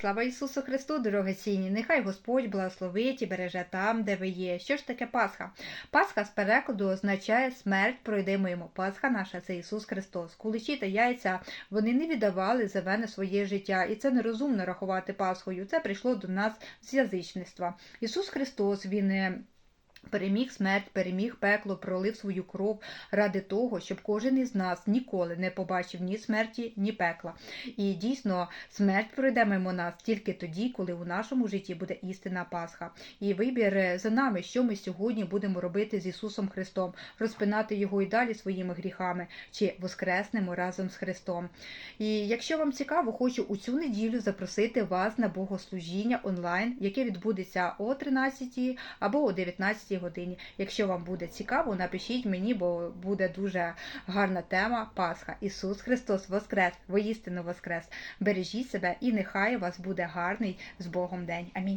Слава Ісусу Христу, дорогоцінні! Нехай Господь благословить і береже там, де ви є. Що ж таке Пасха? Пасха з перекладу означає смерть пройде мимо. Пасха наша це Ісус Христос. Куличі та яйця вони не віддавали за мене своє життя, і це нерозумно рахувати Пасхою. Це прийшло до нас з язичництва. Ісус Христос Він. Переміг смерть, переміг пекло, пролив свою кров ради того, щоб кожен із нас ніколи не побачив ні смерті, ні пекла. І дійсно смерть пройде мимо нас тільки тоді, коли у нашому житті буде істинна Пасха. І вибір е, за нами, що ми сьогодні будемо робити з Ісусом Христом, розпинати його і далі своїми гріхами, чи воскреснемо разом з Христом. І якщо вам цікаво, хочу у цю неділю запросити вас на богослужіння онлайн, яке відбудеться о 13 або о 19 годині. Якщо вам буде цікаво, напишіть мені, бо буде дуже гарна тема Пасха. Ісус Христос Воскрес, воістину Воскрес. Бережіть себе і нехай у вас буде гарний з Богом день. Амінь.